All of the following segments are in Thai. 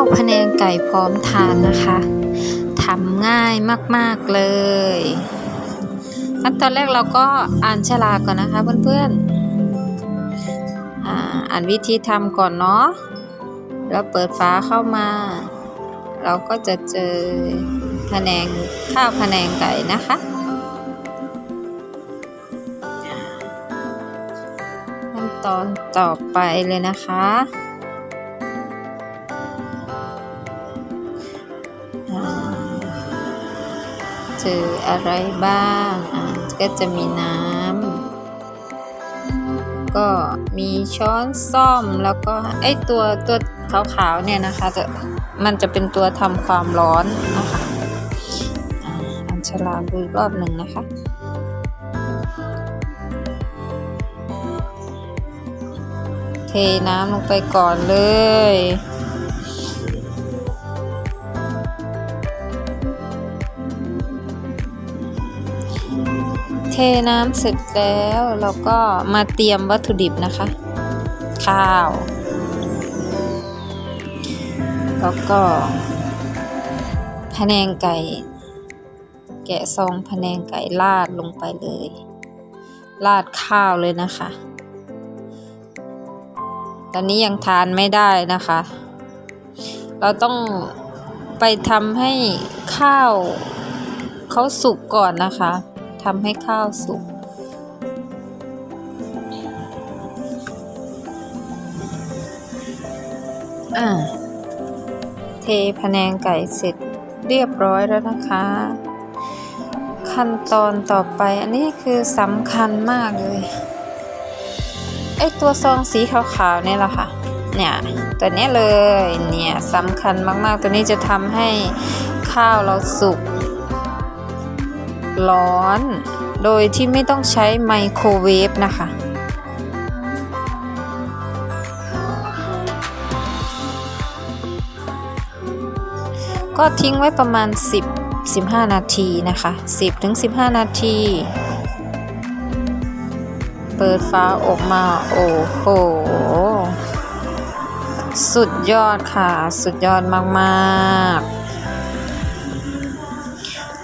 าวพะแนงไก่พร้อมทานนะคะทำง่ายมากๆเลยขั้นตอนแรกเราก็อ่านฉลากก่อนนะคะเพื่อนๆ อ่านวิธีทำก่อนเนาะแล้วเปิดฝาเข้ามา เราก็จะเจอพะแนงข้าวพะแนงไก่นะคะขั้นตอนต่อไปเลยนะคะ เจออะไรบ้างอ่าก็จะมีน้ำก็มีช้อนซ่อมแล้วก็ไอตัวตัวขาวๆเนี่ยนะคะจะมันจะเป็นตัวทำความร้อนนะคะอ่าอัญชลาดูกรอบหนึ่งนะคะเทน้ำลงไปก่อนเลย น้ำเสร็จแล้วเราก็มาเตรียมวัตถุดิบนะคะ ข้าว แล้วก็พะแนงไก่ แกะซองพะแนงไก่ราดลงไปเลย ราดข้าวเลยนะคะ ตอนนี้ยังทานไม่ได้นะคะ เราต้องไปทำให้ข้าวเขาสุกก่อนนะคะ ทำให้ข้าวสุกอ่าเทพะแนงไก่เสร็จเรียบร้อยแล้วนะคะ ขั้นตอนต่อไปอันนี้คือสำคัญมากเลย ไอตัวซองสีขาวๆเนี่ยแหละค่ะเนี่ยตัวนี้เลยเนี่ยสำคัญมากๆ ตัวนี้จะทำให้ข้าวเราสุก ร้อน โดยที่ไม่ต้องใช้ไมโครเวฟนะคะก็ทิ้งไว้ประมาณ 10 15 นาทีนะคะ 10ถึง15 นาที เปิดฟ้าออกมา โอ้โห สุดยอดค่ะ สุดยอดมาก ๆ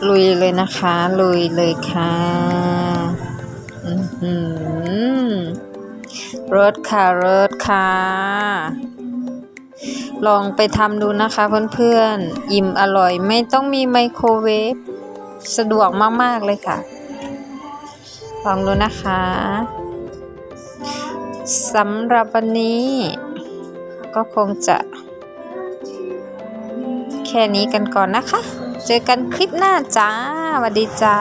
ลุยเลยนะคะ ลุยเลยค่ะอือหือรสค่ะรสค่ะ ลองไปทำดูนะคะเพื่อนๆ อิ่มอร่อยไม่ต้องมีไมโครเวฟ สะดวกมาก ๆ เลยค่ะ ลองดูนะคะสำหรับวันนี้ ก็คงจะ แค่นี้กันก่อนนะคะ เจอกันคลิปหน้าจ้าสวัสดีจ้า